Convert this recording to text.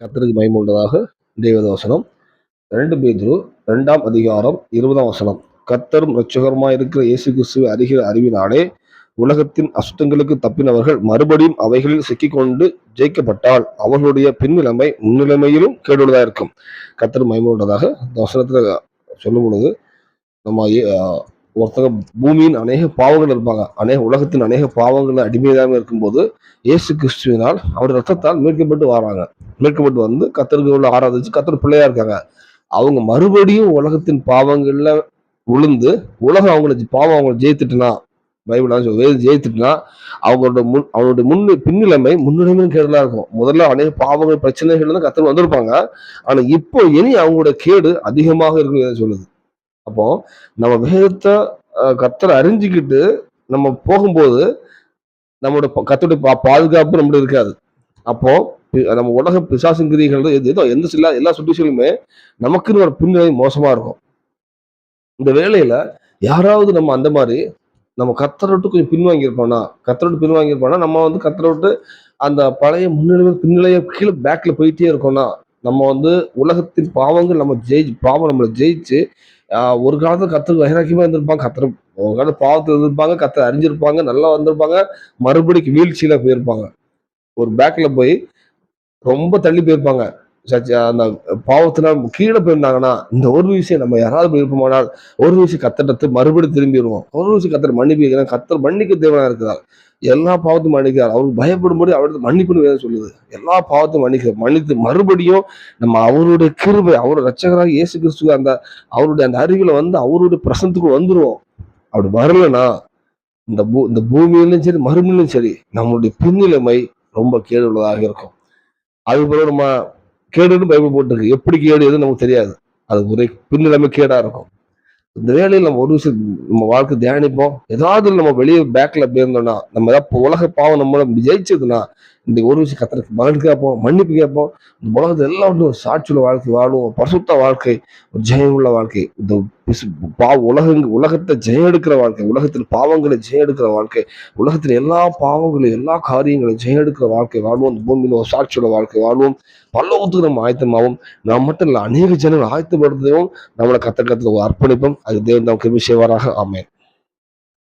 கர்த்தருக்கு மயமுண்டதாக தேவத வசனம் ரெண்டு பேதுரு ரெண்டாம் அதிகாரம் இருபதாம் வசனம். கத்தரும் இரட்சகருமாய் இருக்கிற இயேசு கிறிஸ்துவை அறிகிற அறிவினாலே உலகத்தின் அசுத்தங்களுக்கு தப்பினவர்கள் மறுபடியும் அவைகளில் சிக்கிக்கொண்டு ஜெயிக்கப்பட்டால் அவர்களுடைய பின்னிலைமை முன்னிலைமையிலும் கேடுள்ளதா இருக்கும். கத்தர் மயமுள்ளதாக இந்த வசனத்துல சொல்லும் பொழுது நம்ம ஏ- ஒருத்தங்க பூமியின் அநேக பாவங்கள் இருப்பாங்க. அநேக உலகத்தின் அநேக பாவங்கள் அடிமையாக இருக்கும்போது இயேசு கிறிஸ்துவினால் அவர் ரத்தத்தால் மீட்கப்பட்டு வராங்க. மீட்கப்பட்டு வந்து கத்தருக்கு உள்ள ஆராதிச்சு கத்தர் பிள்ளையா இருக்காங்க. அவங்க மறுபடியும் உலகத்தின் பாவங்கள்ல விழுந்து உலகம் அவங்கள பாவம் அவங்களை ஜெயித்துட்டுனா பைபிள் வேறு ஜெயித்துட்டுனா அவங்களோட முன் அவங்களுடைய முன் பின்னிலைமை முன்னிலைமையும் கேடுதலா இருக்கும். முதல்ல அநேக பாவங்கள் பிரச்சனைகள் தான் கத்தர் வந்திருப்பாங்க. ஆனா இப்போ இனி அவங்களோட கேடு அதிகமாக இருக்குன்னு சொல்லுது. அப்போ நம்ம வேதத்தை அஹ், அறிஞ்சிக்கிட்டு நம்ம போகும்போது நம்மளோட ப- பா- பாதுகாப்பு நம்மள இருக்காது. அப்போ நம்ம உலக பிசாசுங்கிரிகள் ஏதோ எந்த சில எல்லா சுற்றுச்சூழலுமே நமக்குன்னு ஒரு பின்னணி மோசமா இருக்கும். இந்த வேலையில யாராவது நம்ம அந்த மாதிரி நம்ம கத்தரை விட்டு கொஞ்சம் பின்வாங்கியிருப்போம்னா கத்தரை விட்டு பின்வாங்கியிருப்போம்னா நம்ம வந்து கத்தரை விட்டு அந்த பழைய முன்னிலை பின்னிலைய கீழே பேக்ல போயிட்டே இருக்கோம்னா நம்ம வந்து உலகத்தின் பாவங்கள் நம்ம ஜெயிச்சு பாவம் நம்மளை ஜெயிச்சு ஒரு காலத்தில் கத்து வைராக்கியமா இருந்திருப்பாங்க. கத்தர் ஒரு காலத்தில் பாவத்தில் இருந்திருப்பாங்க. கத்தரை அறிஞ்சிருப்பாங்க. நல்லா வந்திருப்பாங்க. மறுபடிக்கு வீழ்ச்சியில போயிருப்பாங்க. ஒரு பேக்கில் போய் ரொம்ப தள்ளி போயிருப்பாங்க. சச்ச அந்த பாவத்தினால் கீழே போயிருந்தாங்கன்னா இந்த ஒரு விஷயம் நம்ம யாராவது போயிருப்போமானால் ஒரு விஷயம் கத்தட்டத்து மறுபடியும் திரும்பிடுவோம் ஒரு விஷயம் கத்தர் மன்னிப்பு கேட்கிறேன் கத்தர் மன்னிக்க தேவனா இருக்குதா எல்லா பாவத்தையும் மன்னிக்கிறார். அவருக்கு பயப்படும்படி அவரது மன்னிப்புன்னு வேதம் சொல்லுது. எல்லா பாவத்தையும் மன்னிக்க மன்னித்து மறுபடியும் நம்ம அவருடைய கிருபை அவருடைய ரட்சகராக இயேசு கிறிஸ்துவ அந்த அவருடைய அந்த அருகில வந்து அவருடைய பிரசனத்துக்கு வந்துருவோம். அப்படி வரலனா இந்த பூ இந்த பூமியிலும் சரி மறுமையிலும் சரி நம்மளுடைய பின்னிலைமை ரொம்ப கேடு உள்ளதாக இருக்கும். அது பிறகு நம்ம கேடுன்னு பைபிள் போட்டிருக்கு. எப்படி கேடு எதுன்னு நமக்கு தெரியாது. அது ஒரே பின்னிலைமை கேடா இருக்கும். இந்த வேலையில் நம்ம ஒரு விஷயம் நம்ம வாழ்க்கை தியானிப்போம். ஏதாவது நம்ம வெளியே பேக்ல போயிருந்தோம்னா நம்ம ஏதாவது உலக பாவம் நம்மள ஜெயிச்சதுன்னா இந்த ஒரு விஷயம் கத்தருக்கு மகன் கேட்போம் மன்னிப்பு கேட்போம். இந்த உலகத்தில் எல்லாம் ஒரு சாட்சியுள்ள வாழ்க்கை வாழுவோம். பரிசுத்த வாழ்க்கை ஒரு ஜெயம் உள்ள வாழ்க்கை. இந்த பா உலக உலகத்தை ஜெயம் எடுக்கிற வாழ்க்கை. உலகத்தில் பாவங்களை ஜெயம் எடுக்கிற வாழ்க்கை. உலகத்தில் எல்லா பாவங்களையும் எல்லா காரியங்களையும் ஜெயம் எடுக்கிற வாழ்க்கை வாழ்வோம். இந்த பூமியில ஒரு சாட்சியுள்ள வாழ்க்கை வாழ்வோம். பல்லவத்துக்கு நம்ம ஆயத்தமாகவும் நாம் மட்டும் இல்லை அநேக ஜனங்கள் ஆயத்தப்படுத்தவும். நம்மளை கத்த கத்துல அர்ப்பணிப்போம். அது தேவன் நமக்கு விஷயவாராக ஆமென்.